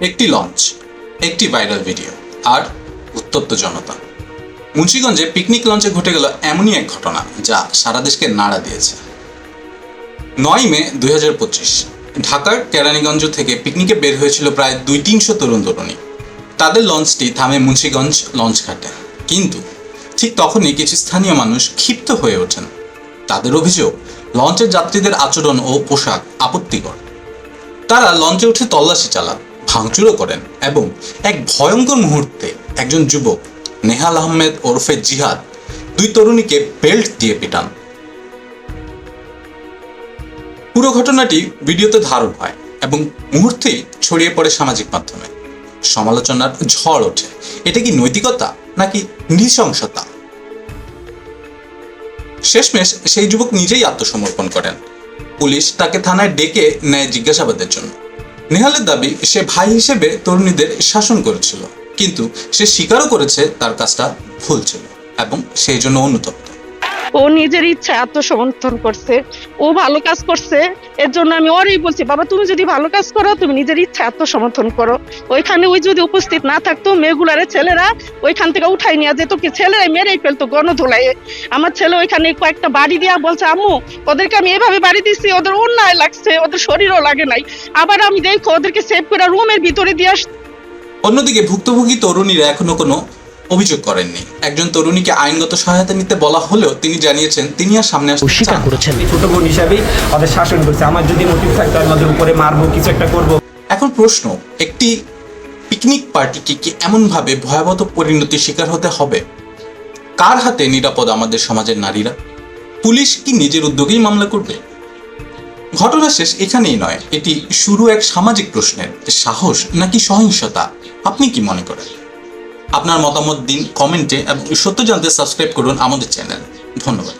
একটি লঞ্চ, একটি viral video আর উত্তপ্ত জনতা। মুন্সিগঞ্জে পিকনিক লঞ্চে ঘটে গেল এমনই এক ঘটনা যা সারা দেশকে নাড়া দিয়েছে। নয় মে দুই হাজার পঁচিশ, ঢাকার কেরানীগঞ্জ থেকে পিকনিকে বের হয়েছিল প্রায় দুই তিনশো তরুণ তরুণী। তাদের লঞ্চটি থামে মুন্সিগঞ্জ লঞ্চ ঘাটে। কিন্তু ঠিক তখনই কিছু স্থানীয় মানুষ ক্ষিপ্ত হয়ে ওঠেন। তাদের অভিযোগ, লঞ্চের যাত্রীদের আচরণ ও পোশাক আপত্তিকর। তারা লঞ্চে উঠে তল্লাশি চালান। ভাঙচুরও করেন এবং এক ভয়ঙ্কর মুহূর্তে একজন যুবক নেহাল আহমেদ ওরফে জিহাদ দুই তরুণীকে বেল্ট দিয়ে পিটান। পুরো ঘটনাটি ভিডিওতে ধারণ হয় এবং মুহূর্তেই ছড়িয়ে পড়ে সামাজিক মাধ্যমে। সমালোচনার ঝড় ওঠে। এটা কি নৈতিকতা নাকি নৃশংসতা? শেষমেশ সেই যুবক নিজেই আত্মসমর্পণ করেন। পুলিশ তাকে থানায় ডেকে নেয় জিজ্ঞাসাবাদের জন্য। নেহালের দাবি, সে ভাই হিসেবে তরুণীদের শাসন করেছিল। কিন্তু সে স্বীকারও করেছে তার কাজটা ভুল ছিল এবং সেই জন্য অনুতপ্ত। ও নিজের ইচ্ছা আত্মসমর্থন করছে, ও ভালো কাজ করছে, এর জন্য আমি ওরই বলছি, বাবা, তুমি যদি ভালো কাজ করো, তুমি নিজের ইচ্ছা আত্মসমর্থন করো। ওইখানে ওই যদি উপস্থিত না থাকতো, মেয়েগুলারে ছেলেরা ওইখান থেকে উঠাই নিয়ে যেত কি ছেলেরাই মেরেই ফেলতো গণধোলায়। আমার ছেলে ওইখানে কয়েকটা বাড়ি দিয়া বলছে, আম্মু, ওদেরকে আমি এভাবে বাড়ি দিচ্ছি ওদের অন্যায় লাগছে, ওদের শরীরও লাগে নাই। আবার আমি দেখো, ওদেরকে সেভ করে রুমের ভিতরে দিয়ে আস অন্যদিকে ভুক্তভোগী তরুণীরা এখনও কোনো অভিযোগ করেননি। একজন তরুণীকে আইনগত সহায়তা নিতে বলা হলেও তিনি জানিয়েছেন তিনি আর সামনে আসতে স্বীকার করেছেন। ছোট বোন হিসাবেই ওদের শাসন করছে। আমার যদি মোটিভ থাকতো আমি ওদের উপরে মারবো কিছু একটা করব। এখন প্রশ্ন একটি পিকনিক পার্টিকে কি এমনভাবে ভয়াবহ পরিণতির শিকার হতে হবে? কার হাতে নিরাপদ আমাদের সমাজের নারীরা? পুলিশ কি নিজের উদ্যোগেই মামলা করবে? ঘটনা শেষ এখানেই নয়। এটি শুরু এক সামাজিক প্রশ্নের সাহস নাকি সহিংসতা? আপনি কি মনে করেন? আপনার মতামত দিন কমেন্টে সত্য জানতে সাবস্ক্রাইব করুন আমাদের চ্যানেল ধন্যবাদ।